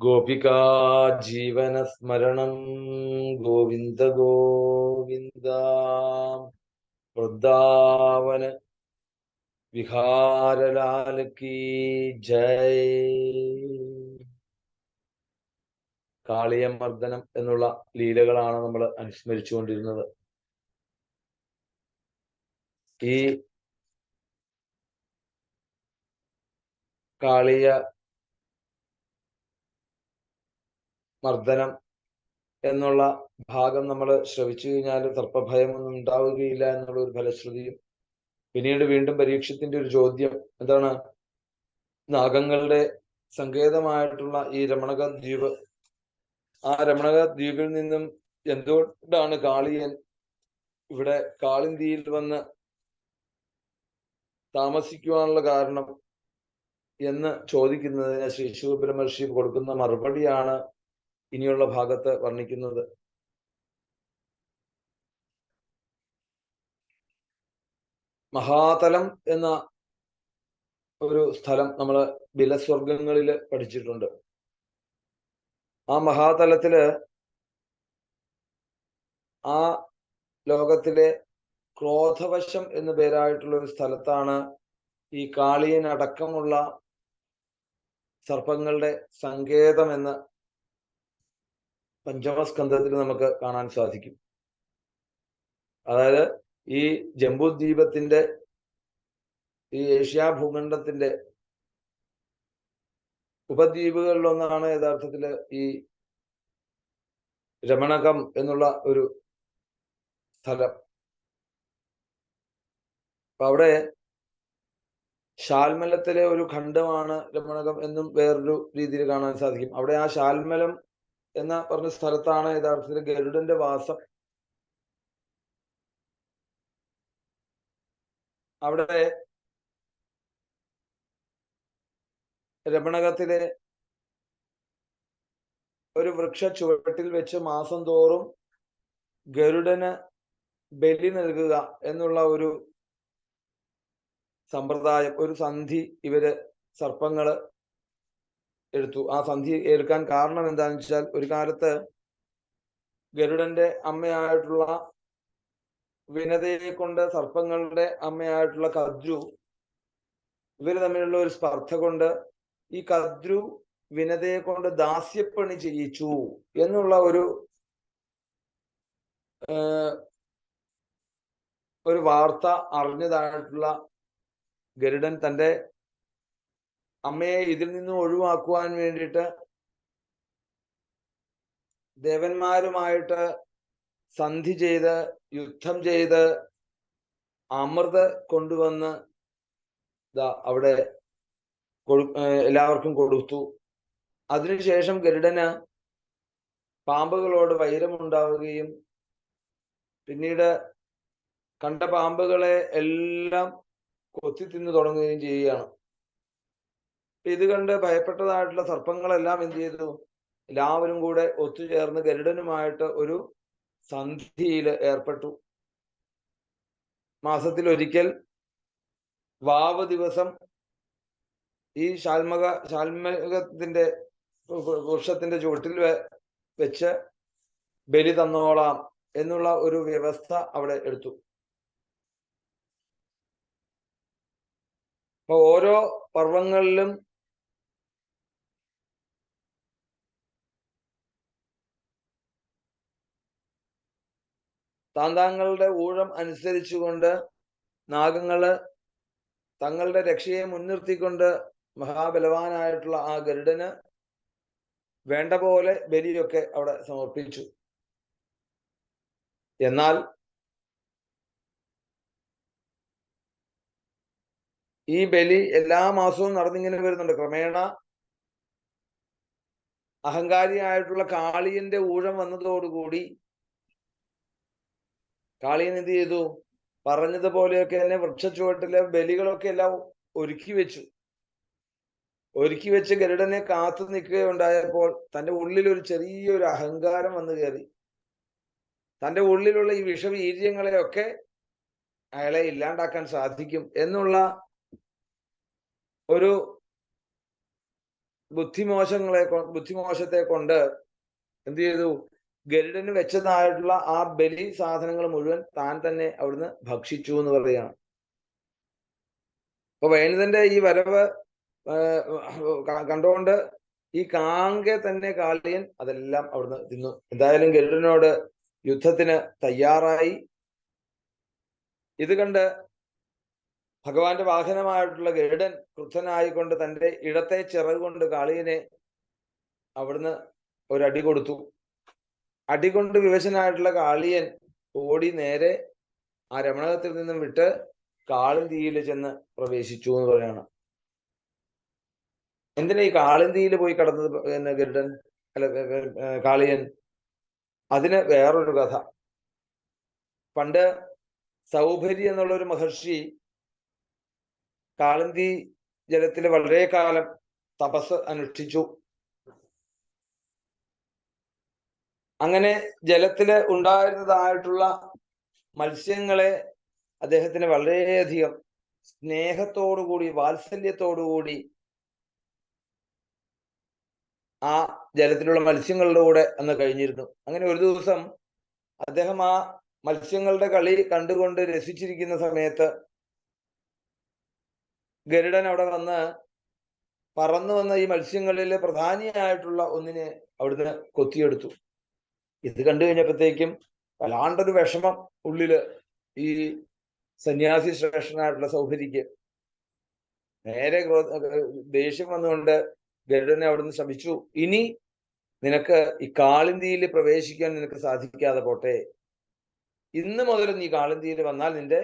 ഗോപികാ ജീവനസ്മരണം. ഗോവിന്ദ ഗോവിന്ദ. വൃന്ദാവന വിഹാരലാൽ കീ ജയ്. കാളിയമർദ്ദനം എന്നുള്ള ലീലകളാണ് നമ്മൾ അനുസ്മരിച്ചുകൊണ്ടിരുന്നത്. ഈ കാളിയ മർദ്ദനം എന്നുള്ള ഭാഗം നമ്മൾ ശ്രവിച്ചു കഴിഞ്ഞാൽ സർപ്പഭയമൊന്നും ഉണ്ടാവുകയില്ല എന്നുള്ള ഒരു ഫലശ്രുതിയും പിന്നീട് വീണ്ടും പരീക്ഷത്തിന്റെ ഒരു ചോദ്യം എന്താണ്? നാഗങ്ങളുടെ സങ്കേതമായിട്ടുള്ള ഈ രമണക ദ്വീപ്. ആ രമണക ദ്വീപിൽ നിന്നും എന്തുകൊണ്ടാണ് കാളിയൻ ഇവിടെ കാളിന്തിയിൽ വന്ന് താമസിക്കുവാനുള്ള കാരണം എന്ന് ചോദിക്കുന്നതിന് ശ്രീ ശിവബ്രഹ്മർഷി കൊടുക്കുന്ന മറുപടിയാണ് ഇനിയുള്ള ഭാഗത്ത് വർണിക്കുന്നത്. മഹാതലം എന്ന ഒരു സ്ഥലം നമ്മൾ ബിലസ്വർഗങ്ങളിൽ പഠിച്ചിട്ടുണ്ട്. ആ മഹാതലത്തിൽ ആ ലോകത്തിലെ ക്രോധവശം എന്നു പേരായിട്ടുള്ള ഒരു സ്ഥലത്താണ് ഈ കാളിയനടക്കമുള്ള സർപ്പങ്ങളുടെ സങ്കേതം എന്ന് പഞ്ചമസ്കന്ധത്തിൽ നമുക്ക് കാണാൻ സാധിക്കും. അതായത് ഈ ജംബുദ്വീപത്തിന്റെ ഈ ഏഷ്യാ ഭൂഖണ്ഡത്തിന്റെ ഉപദ്വീപുകളിലൊന്നാണ് യഥാർത്ഥത്തിൽ ഈ രമണകം എന്നുള്ള ഒരു സ്ഥലം. അപ്പൊ അവിടെ ശാൽമലത്തിലെ ഒരു ഖണ്ഡമാണ് രമണകം എന്നും വേറൊരു രീതിയിൽ കാണാൻ സാധിക്കും. അവിടെ ആ ശാൽമലം എന്ന പറഞ്ഞ സ്ഥലത്താണ് യഥാർത്ഥത്തിൽ ഗരുഡന്റെ വാസം. അവിടെ രമണകത്തിലെ ഒരു വൃക്ഷ ചുവട്ടിൽ വെച്ച് മാസം തോറും ഗരുഡന് ബലി നൽകുക എന്നുള്ള ഒരു സമ്പ്രദായം ഒരു സന്ധി ഇവർ സർപ്പങ്ങൾ എടുത്തു. ആ സന്ധി ഏൽക്കാൻ കാരണം എന്താണെന്ന് വെച്ചാൽ ഒരു കാലത്ത് ഗരുഡന്റെ അമ്മയായിട്ടുള്ള വിനതയെ കൊണ്ട് സർപ്പങ്ങളുടെ അമ്മയായിട്ടുള്ള കദ്രു ഇവർ തമ്മിലുള്ള ഒരു സ്പർദ്ധ കൊണ്ട് ഈ കദ്രു വിനതയെ കൊണ്ട് ദാസ്യപ്പണി ചെയ്യിച്ചു എന്നുള്ള ഒരു ഒരു വാർത്ത അറിഞ്ഞതായിട്ടുള്ള ഗരുഡൻ തന്റെ അമ്മയെ ഇതിൽ നിന്ന് ഒഴിവാക്കുവാൻ വേണ്ടിയിട്ട് ദേവന്മാരുമായിട്ട് സന്ധി ചെയ്ത് യുദ്ധം ചെയ്ത് അമൃത് കൊണ്ടുവന്ന് അവിടെ എല്ലാവർക്കും കൊടുത്തു. അതിനുശേഷം ഗരുഡന് പാമ്പുകളോട് വൈരമുണ്ടാവുകയും പിന്നീട് കണ്ട പാമ്പുകളെ എല്ലാം കൊത്തി തിന്നു തുടങ്ങുകയും ചെയ്യുകയാണ്. ഇത് കണ്ട് ഭയപ്പെട്ടതായിട്ടുള്ള സർപ്പങ്ങളെല്ലാം എന്ത് ചെയ്തു? എല്ലാവരും കൂടെ ഒത്തുചേർന്ന് ഗരുഡനുമായിട്ട് ഒരു സന്ധിയിൽ ഏർപ്പെട്ടു. മാസത്തിൽ ഒരിക്കൽ വാവ് ദിവസം ഈ ശാൽമക ശാൽമകത്തിന്റെ വൃക്ഷത്തിന്റെ ചുവട്ടിൽ വെച്ച് ബലി തന്നോളാം എന്നുള്ള ഒരു വ്യവസ്ഥ അവിടെ എടുത്തു. അപ്പൊ ഓരോ പർവങ്ങളിലും താന്താങ്ങളുടെ ഊഴം അനുസരിച്ചുകൊണ്ട് നാഗങ്ങൾ തങ്ങളുടെ രക്ഷയെ മുൻനിർത്തിക്കൊണ്ട് മഹാബലവാനായിട്ടുള്ള ആ ഗരുഡന് വേണ്ട പോലെ ബലിയൊക്കെ അവിടെ സമർപ്പിച്ചു. എന്നാൽ ഈ ബലി എല്ലാ മാസവും നടന്നിങ്ങനെ വരുന്നുണ്ട്. ക്രമേണ അഹങ്കാരിയായിട്ടുള്ള കാളിയന്റെ ഊഴം വന്നതോടുകൂടി കാളിയൻ എന്ത് ചെയ്തു? പറഞ്ഞതുപോലെയൊക്കെ തന്നെ വൃക്ഷച്ചുവട്ടിലെ ബലികളൊക്കെ എല്ലാം ഒരുക്കി വെച്ചു. ഒരുക്കി വെച്ച് ഗരുഡനെ കാത്തു നിൽക്കുകയുണ്ടായപ്പോൾ തന്റെ ഉള്ളിൽ ഒരു ചെറിയൊരു അഹങ്കാരം വന്നു കയറി. തന്റെ ഉള്ളിലുള്ള ഈ വിഷവീര്യങ്ങളെയൊക്കെ അയാളെ ഇല്ലാണ്ടാക്കാൻ സാധിക്കും എന്നുള്ള ഒരു ബുദ്ധിമോശങ്ങളെ ബുദ്ധിമോശത്തെ കൊണ്ട് എന്ത് ചെയ്തു? ഗരുഡന് വെച്ചതായിട്ടുള്ള ആ ബലി സാധനങ്ങൾ മുഴുവൻ താൻ തന്നെ അവിടുന്ന് ഭക്ഷിച്ചു എന്ന് പറയുകയാണ്. അപ്പൊ വേണുതന്റെ ഈ വരവ് കണ്ടുകൊണ്ട് ഈ കാങ്കെ തന്നെ കാളിയൻ അതെല്ലാം അവിടുന്ന് തിന്നു. എന്തായാലും ഗരുഡനോട് യുദ്ധത്തിന് തയ്യാറായി. ഇത് കണ്ട് ഭഗവാന്റെ വാഹനമായിട്ടുള്ള ഗരുഡൻ ക്രുദ്ധനായിക്കൊണ്ട് തന്റെ ഇടത്തെ ചിറക് കൊണ്ട് കാളിയനെ അവിടുന്ന് ഒരടി കൊടുത്തു. അടി കൊണ്ട് വിവശനായിട്ടുള്ള കാളിയൻ ഓടി നേരെ ആ രമണകത്തിൽ നിന്നും വിട്ട് കാളിന്തിയിൽ ചെന്ന് പ്രവേശിച്ചു എന്ന് പറയാണ്. എന്തിനാ ഈ കാളിന്തിയിൽ പോയി കടന്നത് ഗരുഡൻ? അല്ല കാളിയൻ. അതിന് വേറൊരു കഥ. പണ്ട് സൗഭരി എന്നുള്ള ഒരു മഹർഷി കാളിന്തി ജലത്തിൽ വളരെ കാലം തപസ് അനുഷ്ഠിച്ചു. അങ്ങനെ ജലത്തിൽ ഉണ്ടായിരുന്നതായിട്ടുള്ള മത്സ്യങ്ങളെ അദ്ദേഹത്തിന് വളരെയധികം സ്നേഹത്തോടുകൂടി വാത്സല്യത്തോടുകൂടി ആ ജലത്തിലുള്ള മത്സ്യങ്ങളുടെ കൂടെ അന്ന് കഴിഞ്ഞിരുന്നു. അങ്ങനെ ഒരു ദിവസം അദ്ദേഹം ആ മത്സ്യങ്ങളുടെ കളി കണ്ടുകൊണ്ട് രസിച്ചിരിക്കുന്ന സമയത്ത് ഗരുഡൻ അവിടെ വന്ന് പറന്നു വന്ന ഈ മത്സ്യങ്ങളിൽ പ്രധാനിയായിട്ടുള്ള ഒന്നിനെ അവിടുന്ന് കൊത്തിയെടുത്തു. ഇത് കണ്ടു കഴിഞ്ഞപ്പോഴത്തേക്കും വല്ലാണ്ടൊരു വിഷമം ഉള്ളിൽ ഈ സന്യാസി ശ്രേഷ്ഠനായിട്ടുള്ള സൗഹരിക്ക് നേരെ ദേഷ്യം വന്നുകൊണ്ട് ഗരുഡനെ അവിടുന്ന് ശ്രമിച്ചു ഇനി നിനക്ക് ഈ കാളിന്തിയിൽ പ്രവേശിക്കാൻ നിനക്ക് സാധിക്കാതെ പോട്ടെ. ഇന്ന് മുതൽ നീ കാളിന്തിയിൽ വന്നാൽ നിന്റെ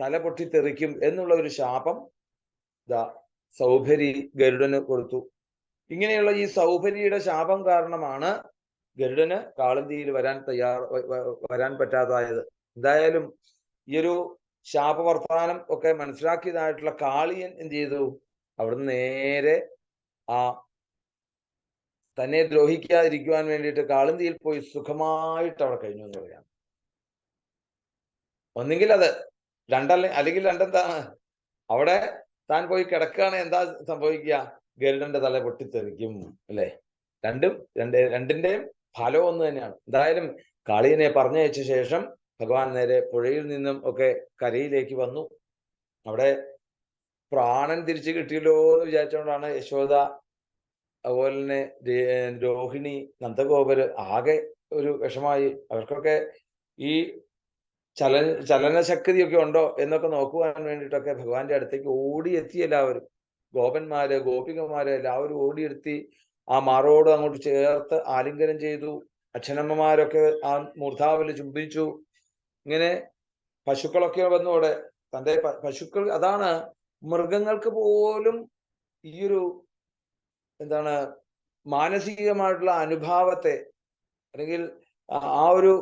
തല പൊട്ടിത്തെറിക്കും എന്നുള്ള ഒരു ശാപം ദാ സൗഭരി ഗരുഡന് കൊടുത്തു. ഇങ്ങനെയുള്ള ഈ സൗഭരിയുടെ ശാപം കാരണമാണ് ഗരുഡന് കാളന്തിയിൽ വരാൻ തയ്യാർ വരാൻ പറ്റാതായത്. എന്തായാലും ഈ ഒരു ശാപവർത്തമാനം ഒക്കെ മനസ്സിലാക്കിയതായിട്ടുള്ള കാളിയൻ എന്ത് ചെയ്തു? അവിടുന്ന് നേരെ ആ തന്നെ ദ്രോഹിക്കാതിരിക്കുവാൻ വേണ്ടിയിട്ട് കാളന്തിയിൽ പോയി സുഖമായിട്ട് അവിടെ കഴിഞ്ഞു എന്ന് പറയാം. ഒന്നെങ്കിൽ അത് രണ്ടല്ല അല്ലെങ്കിൽ രണ്ടെന്താണ്? അവിടെ താൻ പോയി കിടക്കുകയാണ് എന്താ സംഭവിക്കുക? ഗരുഡന്റെ തല പൊട്ടിത്തെറിക്കും അല്ലെ? രണ്ടും രണ്ട് രണ്ടിന്റെയും ഫലം ഒന്ന് തന്നെയാണ്. എന്തായാലും കാളിയനെ പറഞ്ഞയച്ച ശേഷം ഭഗവാൻ നേരെ പുഴയിൽ നിന്നും ഒക്കെ കരയിലേക്ക് വന്നു. അവിടെ പ്രാണൻ തിരിച്ചു കിട്ടിയല്ലോ എന്ന് വിചാരിച്ചുകൊണ്ടാണ് യശോദ അതുപോലെ തന്നെ രോഹിണി നന്ദഗോപര് ആകെ ഒരു വിഷമായി. അവർക്കൊക്കെ ഈ ചല ചലനശക്തിയൊക്കെ ഉണ്ടോ എന്നൊക്കെ നോക്കുവാൻ വേണ്ടിയിട്ടൊക്കെ ഭഗവാന്റെ അടുത്തേക്ക് ഓടിയെത്തി എല്ലാവരും. ഗോപന്മാര് ഗോപികമാര് എല്ലാവരും ഓടിയെത്തി ആ മാറോട് അങ്ങോട്ട് ചേർത്ത് ആലിംഗനം ചെയ്തു. അച്ഛനമ്മമാരൊക്കെ ആ മൂർധാവിൽ ചുംബിച്ചു. ഇങ്ങനെ പശുക്കളൊക്കെ വന്നോടെ തന്റെ പശുക്കൾ അതാണ് മൃഗങ്ങൾക്ക് പോലും ഈയൊരു എന്താണ് മാനസികമായിട്ടുള്ള അനുഭാവത്തെ അല്ലെങ്കിൽ ആ ഒരു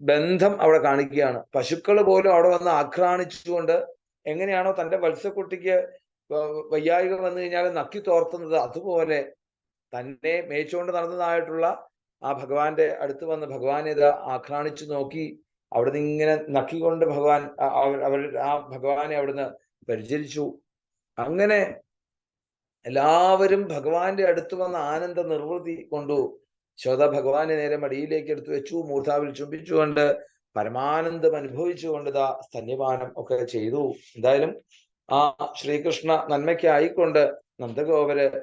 ബന്ധം അവിടെ കാണിക്കുകയാണ്. പശുക്കൾ പോലും അവിടെ വന്ന് ആക്രാണിച്ചുകൊണ്ട് എങ്ങനെയാണോ തന്റെ വത്സക്കുട്ടിക്ക് വയ്യായിക വന്നു കഴിഞ്ഞാൽ നക്കി തോർത്തുന്നത് അതുപോലെ തന്നെ മേച്ചുകൊണ്ട് നടന്നതായിട്ടുള്ള ആ ഭഗവാന്റെ അടുത്ത് വന്ന് ഭഗവാനെ ഇത് ആക്രാണിച്ചു നോക്കി അവിടുന്ന് ഇങ്ങനെ നക്കിക്കൊണ്ട് ഭഗവാൻ അവർ ആ ഭഗവാനെ അവിടുന്ന് പരിചരിച്ചു. അങ്ങനെ എല്ലാവരും ഭഗവാന്റെ അടുത്ത് വന്ന ആനന്ദ നിർവൃതി കൊണ്ടു ശോത ഭഗവാനെ നേരെ മടിയിലേക്ക് എടുത്തു വെച്ചു മൂർധാവിൽ ചുംബിച്ചുകൊണ്ട് പരമാനന്ദം അനുഭവിച്ചുകൊണ്ട് ഇതാ സ്തന്യപാനം ഒക്കെ ചെയ്തു. എന്തായാലും ആ ശ്രീകൃഷ്ണ നന്മയ്ക്കായിക്കൊണ്ട് നന്ദഗോപര്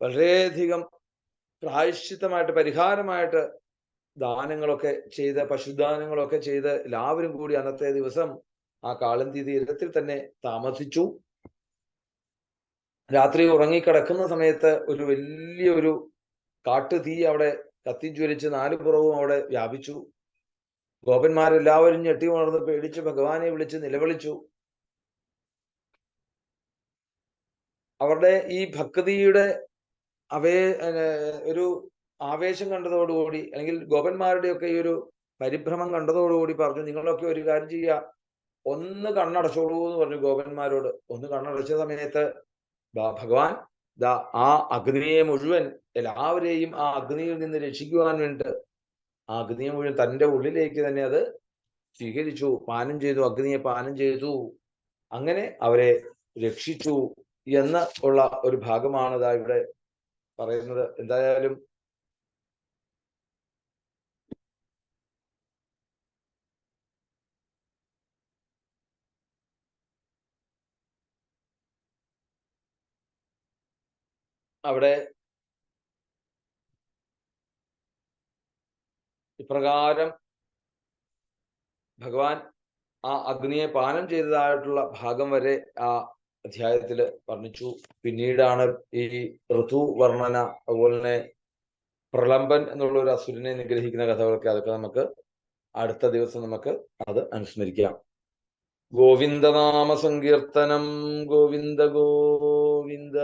വളരെയധികം പ്രായശ്ചിത്തമായിട്ട് പരിഹാരമായിട്ട് ദാനങ്ങളൊക്കെ ചെയ്ത് പശുദാനങ്ങളൊക്കെ ചെയ്ത് എല്ലാവരും കൂടി അന്നത്തെ ദിവസം ആ കാളന്തി തീരത്തിൽ തന്നെ താമസിച്ചു. രാത്രി ഉറങ്ങിക്കിടക്കുന്ന സമയത്ത് ഒരു വലിയൊരു കാട്ടുതീ അവിടെ കത്തിജ്വലിച്ച് നാല് പുറവും അവിടെ വ്യാപിച്ചു. ഗോപന്മാരെല്ലാവരും ഞെട്ടി ഉണർന്ന് പേടിച്ച് ഭഗവാനെ വിളിച്ച് നിലവിളിച്ചു. അവരുടെ ഈ ഭക്തിയുടെ അവയെ ഒരു ആവേശം കണ്ടതോടുകൂടി അല്ലെങ്കിൽ ഗോപന്മാരുടെയൊക്കെ ഈ ഒരു പരിഭ്രമം കണ്ടതോടുകൂടി പറഞ്ഞു നിങ്ങളൊക്കെ ഒരു കാര്യം ചെയ്യുക. ഒന്ന് കണ്ണടച്ചോളൂ എന്ന് പറഞ്ഞു ഗോപന്മാരോട്. ഒന്ന് കണ്ണടച്ച സമയത്ത് ഭഗവാൻ ദാ ആ അഗ്നിയെ മുഴുവൻ എല്ലാവരെയും ആ അഗ്നിയിൽ നിന്ന് രക്ഷിക്കുവാൻ വേണ്ടിട്ട് ആ അഗ്നിയെ മുഴുവൻ തന്റെ ഉള്ളിലേക്ക് തന്നെ അത് സ്വീകരിച്ചു പാനം ചെയ്തു അഗ്നിയെ പാനം ചെയ്തു. അങ്ങനെ അവരെ രക്ഷിച്ചു. എന്ന് ഉള്ള ഒരു ഭാഗമാണ് ഇതാ ഇവിടെ പറയുന്നത്. എന്തായാലും അവിടെ ഇപ്രകാരം ഭഗവാൻ ആ അഗ്നിയെ പാനം ചെയ്തതായിട്ടുള്ള ഭാഗം വരെ ആ അധ്യായത്തിൽ വർണിച്ചു. പിന്നീടാണ് ഈ ഋതു വർണന അതുപോലെ തന്നെ പ്രളംബൻ എന്നുള്ള ഒരു അസുരനെ നിഗ്രഹിക്കുന്ന കഥകളൊക്കെ. അതൊക്കെ നമുക്ക് അടുത്ത ദിവസം നമുക്ക് അത് അനുസ്മരിക്കാം. ഗോവിന്ദനാമ സങ്കീർത്തനം ഗോവിന്ദ ഗോവിന്ദ.